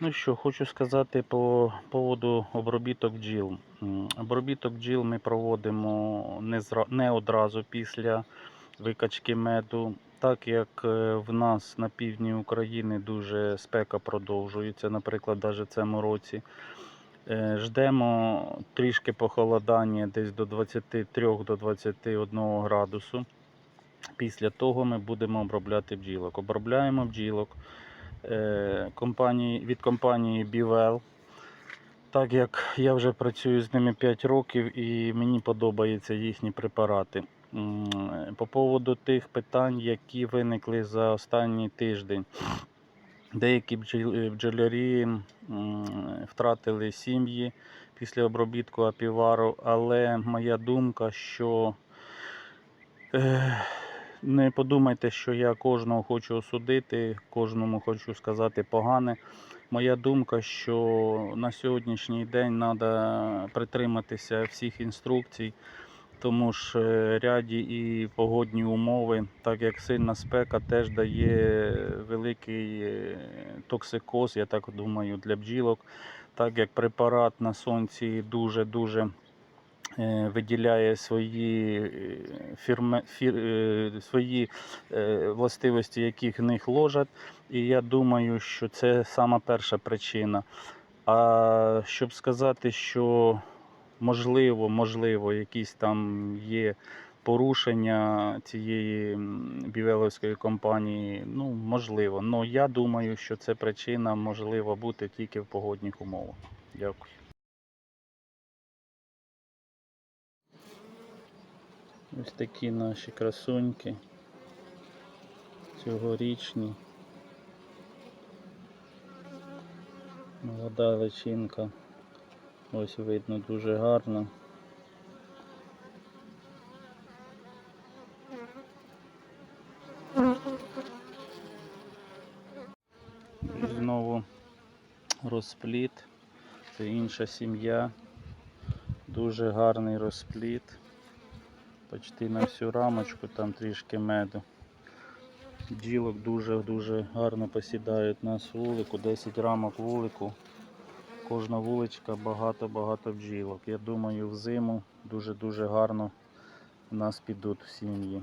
Ну що, хочу сказати по поводу обробіток бджіл. Обробіток бджіл ми проводимо не, зра... не одразу після викачки меду. Так як е, в нас на півдні України дуже спека продовжується, наприклад, навіть в цьому році. Е, Ждемо трішки похолодання десь до 23 до 21 градусу. Після того ми будемо обробляти бджілок. Обробляємо бджілок компанії, від компанії Бівел. Так як я вже працюю з ними 5 років і мені подобаються їхні препарати. По поводу тих питань, які виникли за останній тиждень. Деякі бджолярі втратили сім'ї після обробітку апівару, але моя думка, що е, не подумайте, що я кожного хочу осудити, кожному хочу сказати погане. Моя думка, що на сьогоднішній день треба притриматися всіх інструкцій, тому ж е, ряді і погодні умови, так як сильна спека теж дає великий е, токсикоз, я так думаю, для бджілок, так як препарат на сонці дуже-дуже виділяє свої, е, фірме, фір, е, свої е, властивості, які в них ложать. І я думаю, що це сама перша причина. А щоб сказати, що можливо, можливо, якісь там є порушення цієї бівеловської компанії, ну можливо. але я думаю, що це причина можлива бути тільки в погодних умовах. Дякую. Ось такі наші красуньки. Цьогорічні. Молода личинка. Ось видно дуже гарно. Знову розпліт. Це інша сім'я. Дуже гарний розпліт. Почти на всю рамочку, там трішки меду. Бджілок дуже-дуже гарно посідають нас вулику, 10 рамок вулику. Кожна вуличка багато-багато бджілок. Я думаю, взиму дуже-дуже гарно в нас підуть в сім'ї.